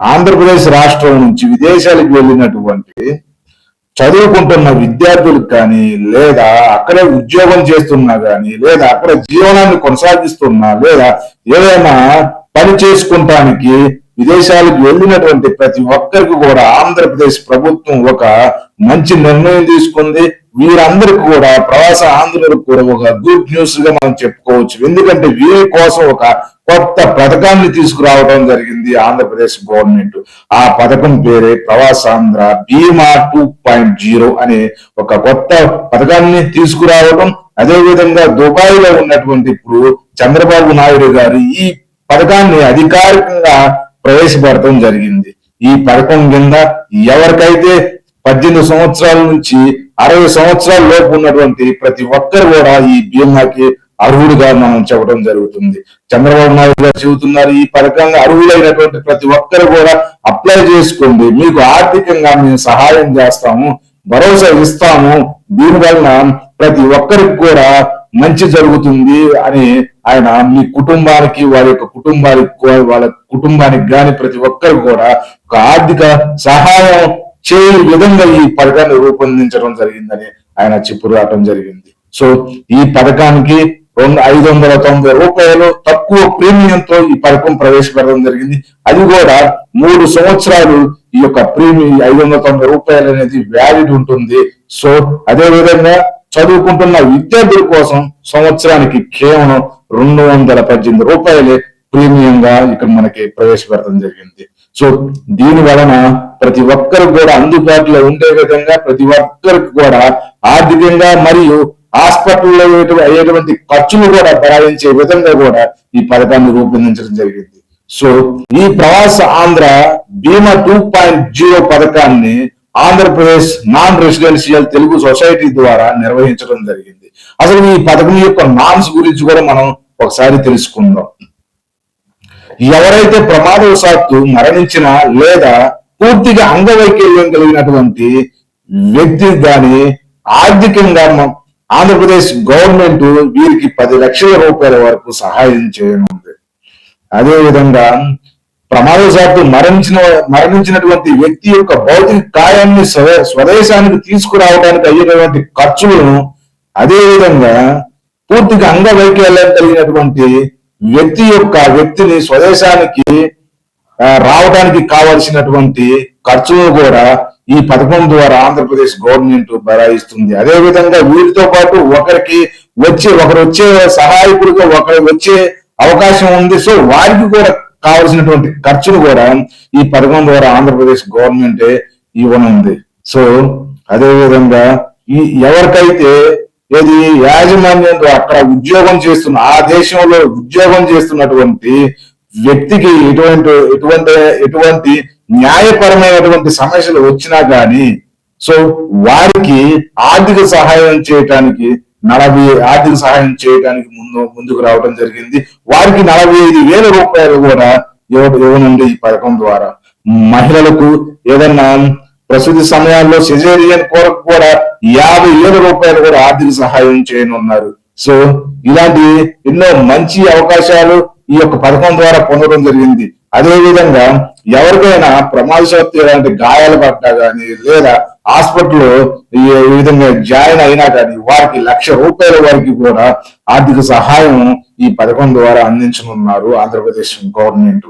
ఆంధ్రప్రదేశ్ రాష్ట్రం నుంచి విదేశాలకు వెళ్ళినటువంటి చదువుకుంటున్న విద్యార్థులకు కానీ లేదా అక్కడే ఉద్యోగం చేస్తున్నా కానీ లేదా అక్కడ జీవనాన్ని కొనసాగిస్తున్నా లేదా ఏదైనా పని చేసుకుంటానికి విదేశాలకు వెళ్ళినటువంటి ప్రతి ఒక్కరికి కూడా ఆంధ్రప్రదేశ్ ప్రభుత్వం ఒక మంచి నిర్ణయం తీసుకుంది. వీరందరికి కూడా ప్రవాస ఆంధ్రులకు కూడా ఒక గుడ్ న్యూస్గా మనం చెప్పుకోవచ్చు. ఎందుకంటే వీరి కోసం ఒక కొత్త పథకాన్ని తీసుకురావడం జరిగింది ఆంధ్రప్రదేశ్ గవర్నమెంట్. ఆ పథకం పేరే ప్రవాసాంధ్ర బీమా టూ పాయింట్ జీరో అనే ఒక కొత్త పథకాన్ని తీసుకురావడం. అదేవిధంగా దుబాయ్లో ఉన్నటువంటి ఇప్పుడు చంద్రబాబు నాయుడు గారు ఈ పథకాన్ని అధికారికంగా ప్రవేశపెడటం జరిగింది. ఈ పథకం కింద ఎవరికైతే పద్దెనిమిది సంవత్సరాల నుంచి అరవై సంవత్సరాల లోపు ఉన్నటువంటి ప్రతి ఒక్కరు కూడా ఈ బీమాకి అర్హుడుగా మనం చెప్పడం జరుగుతుంది. చంద్రబాబు నాయుడు గారు చెబుతున్నారు ఈ పథకంగా అర్హులైనటువంటి ప్రతి ఒక్కరు కూడా అప్లై చేసుకోండి. మీకు ఆర్థికంగా మేము సహాయం చేస్తాము భరోసా ఇస్తాము. దీనివలన ప్రతి ఒక్కరికి కూడా మంచి జరుగుతుంది అని ఆయన మీ కుటుంబానికి వారి యొక్క కుటుంబానికి వాళ్ళ కుటుంబానికి గాని ప్రతి ఒక్కరు కూడా ఒక ఆర్థిక సహాయం చేయే విధంగా ఈ పథకాన్ని రూపొందించడం జరిగిందని ఆయన చెప్పు రావడం జరిగింది. సో ఈ పథకానికి రెండు ఐదు వందల తొంభై రూపాయలు తక్కువ ప్రీమియంతో ఈ పథకం ప్రవేశపెట్టడం జరిగింది. అది కూడా మూడు సంవత్సరాలు ఈ యొక్క ప్రీమియం ఐదు వందల తొంభై రూపాయలు అనేది వ్యాలిడ్ ఉంటుంది. సో అదే విధంగా చదువుకుంటున్న విద్యార్థుల కోసం సంవత్సరానికి కేవలం రెండు వందల పద్దెనిమిది రూపాయలే ప్రీమియం గా ఇక్కడ మనకి ప్రవేశపెట్టడం జరిగింది. సో దీని వలన ప్రతి ఒక్కరికి కూడా అందుబాటులో ఉండే విధంగా ప్రతి ఒక్కరికి కూడా ఆర్థికంగా మరియు హాస్పిటల్లో అయ్యేటువంటి ఖర్చులు కూడా భరాయించే విధంగా కూడా ఈ పథకాన్ని రూపొందించడం జరిగింది. సో ఈ ప్రవాస ఆంధ్ర బీమా టూ పాయింట్ జీరో పథకాన్ని Andhra Pradesh non residential Telugu society ద్వారా నిర్వహించడం జరిగింది. అసలు ఈ పథకం యొక్క నామ్స్ గురించి కూడా మనం ఒకసారి తెలుసుకుందాం. ఎవరైతే ప్రమాదవశాత్తు మరణించిన లేదా పూర్తిగా అంగవైకల్యం కలిగినటువంటి వ్యక్తి దాని ఆర్థికంగా ఆంధ్రప్రదేశ్ గవర్నమెంట్ వీరికి పది లక్షల రూపాయల వరకు సహాయం చేయనుంది. అదే ప్రమాదశాత్తు మరణించిన మరణించినటువంటి వ్యక్తి యొక్క భౌతిక కాయాన్ని స్వదేశానికి తీసుకురావడానికి అయ్యేటువంటి ఖర్చులను అదే విధంగా పూర్తిగా అంగవైకల్యం కలిగినటువంటి వ్యక్తి యొక్క వ్యక్తిని స్వదేశానికి రావడానికి కావలసినటువంటి ఖర్చులు కూడా ఈ పథకం ద్వారా ఆంధ్రప్రదేశ్ గవర్నమెంట్ భరాయిస్తుంది. అదే విధంగా వీరితో పాటు ఒకరికి వచ్చే ఒకరు వచ్చే సహాయకుడితో ఒకరు వచ్చే అవకాశం ఉంది. సో వారికి కూడా కావలసినటువంటి ఖర్చును కూడా ఈ పథకం ద్వారా ఆంధ్రప్రదేశ్ గవర్నమెంటే ఇవ్వనుంది. సో అదే విధంగా ఈ ఎవరికైతే ఏది యాజమాన్యం అక్కడ ఉద్యోగం చేస్తున్న ఆ దేశంలో ఉద్యోగం చేస్తున్నటువంటి వ్యక్తికి ఎటువంటి ఎటువంటి ఎటువంటి న్యాయపరమైనటువంటి సమస్యలు వచ్చినా కానీ సో వారికి ఆర్థిక సహాయం చేయటానికి నలభై ఆర్థిక సహాయం చేయడానికి ముందు ముందుకు రావడం జరిగింది. వారికి నలభై ఐదు వేల రూపాయలు కూడా ఇవ్వ ఇవ్వనుంది ఈ పథకం ద్వారా. మహిళలకు ఏదన్నా ప్రసూతి సమయాల్లో సిజేరియన్ కొరకు కూడా యాభై వేల రూపాయలు కూడా ఆర్థిక సహాయం చేయనున్నారు. సో ఇలాంటి ఎన్నో మంచి అవకాశాలు ఈ యొక్క పథకం ద్వారా పొందడం జరిగింది. అదే విధంగా ఎవరికైనా ప్రమాదశాత్తు ఇలాంటి గాయాలు పడ్డా గానీ లేదా హాస్పిటల్ ఈ విధంగా జాయిన్ అయినా కానీ వారికి లక్ష రూపాయల వరకు కూడా ఆర్థిక సహాయం ఈ పథకం ద్వారా అందించనున్నారు ఆంధ్రప్రదేశ్ గవర్నమెంట్.